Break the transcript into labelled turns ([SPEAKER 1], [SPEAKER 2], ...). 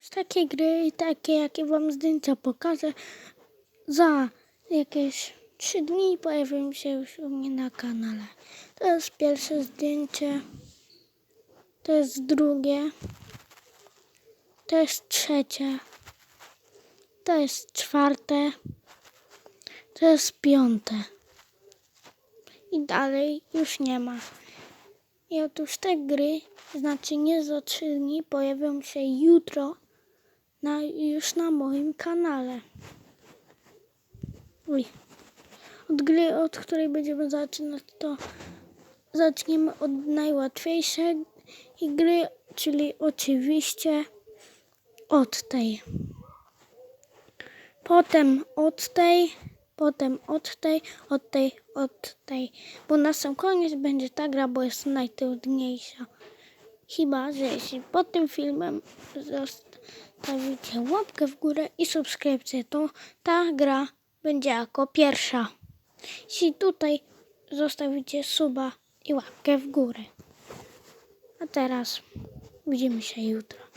[SPEAKER 1] Z takiej gry i takie, jakie wam zdjęcia pokażę, za jakieś 3 dni pojawią się już u mnie na kanale. To jest pierwsze zdjęcie, to jest drugie, to jest trzecie, to jest czwarte, to jest piąte. I dalej już nie ma. I otóż te gry, znaczy nie za 3 dni, pojawią się jutro na, już na moim kanale. Uj. Od gry, od której będziemy zaczynać, to zaczniemy od najłatwiejszej gry, czyli oczywiście od tej. Potem od tej, potem od tej, od tej, od tej. Bo na sam koniec będzie ta gra, bo jest najtrudniejsza. Chyba, że jeśli pod tym filmem zostawicie łapkę w górę i subskrypcję, to ta gra będzie jako pierwsza. Jeśli tutaj zostawicie suba i łapkę w górę. A teraz widzimy się jutro.